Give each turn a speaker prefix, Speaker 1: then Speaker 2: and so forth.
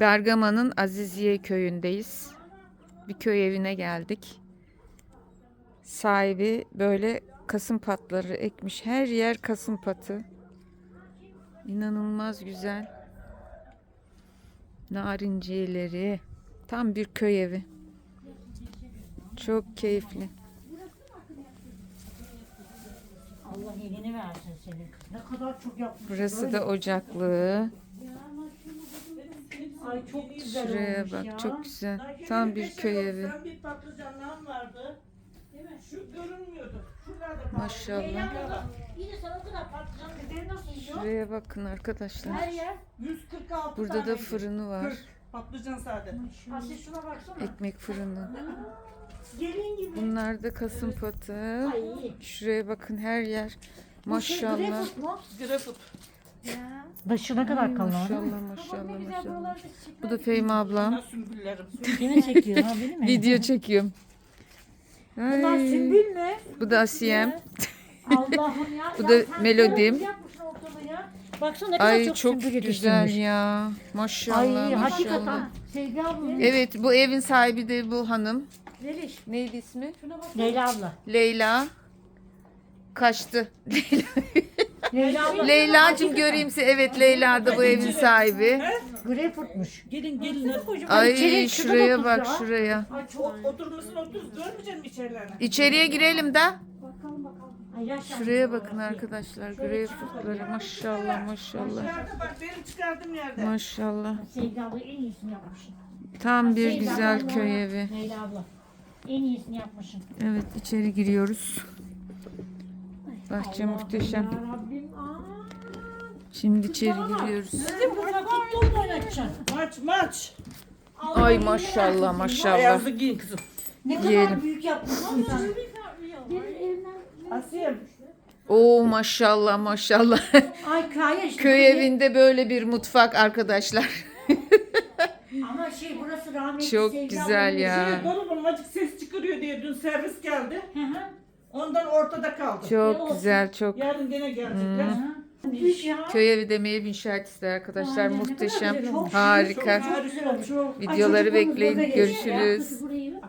Speaker 1: Bergama'nın Aziziye köyündeyiz. Bir köy evine geldik. Sahibi böyle kasım patları ekmiş. Her yer kasım patı. İnanılmaz güzel. Narinciyeleri. Tam bir köy evi. Çok keyifli.
Speaker 2: Allah iyiliğini versin senin. Ne kadar çok yapmış.
Speaker 1: Burası da ocaklığı.
Speaker 2: Ay çok güzel
Speaker 1: Şuraya
Speaker 2: olmuş
Speaker 1: bak
Speaker 2: ya.
Speaker 1: çok güzel. Tam bir köy evi.
Speaker 3: Bir patlıcanlağım vardı. Şu görünmüyordu. Kaldı.
Speaker 1: Maşallah.
Speaker 2: Yine sana o kadar patlıcan biberi nasıl yiyor?
Speaker 1: Şuraya bakın arkadaşlar.
Speaker 2: Her yer.
Speaker 3: 146
Speaker 1: Burada da
Speaker 3: taneydi.
Speaker 1: fırını var.
Speaker 3: 40 patlıcan sade.
Speaker 2: Asıl şuna baksana.
Speaker 1: Ekmek fırını.
Speaker 2: Gelin gibi.
Speaker 1: Bunlar da kasım patı.
Speaker 2: Ay iyi.
Speaker 1: Şuraya bakın her yer.
Speaker 2: Bu şey
Speaker 1: Maşallah.
Speaker 2: greyfurt mu?
Speaker 3: Greyfurt.
Speaker 2: Başı ne
Speaker 1: Ay,
Speaker 2: kadar kalın
Speaker 1: maşallah maşallah maşallah. Bu da Fehmi ablam.
Speaker 3: Sümbüllerim.
Speaker 2: Çekiyor ha benim mi?
Speaker 1: Video çekiyorum.
Speaker 2: Bunlar
Speaker 1: Ay,
Speaker 2: sümbül mü?
Speaker 1: bu da Asiyem.
Speaker 2: Allah'ım ya.
Speaker 1: Bu
Speaker 2: Ya
Speaker 1: da
Speaker 2: sen
Speaker 1: melodim.
Speaker 2: sümbül yapmışsın ortalığı ya. Baksana ne kadar
Speaker 1: Ay
Speaker 2: çok,
Speaker 1: çok güzel
Speaker 2: yetiştirmiş.
Speaker 1: ya. Maşallah
Speaker 2: Ay
Speaker 1: maşallah.
Speaker 2: hakikaten. Sevgi abla.
Speaker 1: Evet bu evin sahibi de bu hanım.
Speaker 2: Zeliş.
Speaker 1: Neydi ismi?
Speaker 2: Şuna bak. Leyla abla.
Speaker 1: Leyla. Kaçtı.
Speaker 2: Leyla.
Speaker 1: Leyla'cığım göreyim seni. Evet Leyla da bu evin sahibi.
Speaker 2: Greyfurtmuş.
Speaker 3: Gelin gelin.
Speaker 1: Ay şuraya bak
Speaker 2: ya.
Speaker 1: şuraya.
Speaker 3: Ay çok oturmasın otur. Görmeyecek misin içerilerine?
Speaker 1: İçeriye girelim de. Şuraya bakın arkadaşlar. Greyfurtları maşallah maşallah.
Speaker 3: Dışarıda bak benim çıkardığım yerde.
Speaker 1: Maşallah.
Speaker 2: Abla en iyisini yapmışsın.
Speaker 1: Tam bir güzel köy evi.
Speaker 2: Leyla abla. En iyisini yapmışsın.
Speaker 1: Evet içeri giriyoruz. Bahçe muhteşem. Şimdi içeri giriyoruz.
Speaker 2: Sizin burada futbol mu oynatacaksın?
Speaker 3: Maç maç.
Speaker 1: Ay maşallah maşallah.
Speaker 3: Ayazlı giyin kızım.
Speaker 2: Ne kadar
Speaker 1: Yiyelim.
Speaker 2: büyük yapmışsın sen.
Speaker 1: Oo maşallah maşallah.
Speaker 2: Ay Kaya işte.
Speaker 1: Köy evinde böyle bir mutfak arkadaşlar.
Speaker 2: Ama şey burası rahmetli
Speaker 1: Çok
Speaker 2: Sevgi
Speaker 1: güzel ya.
Speaker 3: Şey, dolabın acık ses çıkarıyor diye dün servis geldi.
Speaker 2: Hı hı.
Speaker 3: Ondan ortada kaldı.
Speaker 1: Çok güzel çok.
Speaker 3: Yarın gene gelecekler.
Speaker 2: Ya.
Speaker 1: Köy evi demeyi bir inşaat ister arkadaşlar.
Speaker 2: Aynen, ne kadar
Speaker 1: Muhteşem.
Speaker 2: güzel olmuş.
Speaker 1: Harika.
Speaker 3: Çok harika çok.
Speaker 1: Videoları bekleyin. Görüşürüz.
Speaker 2: Burayı-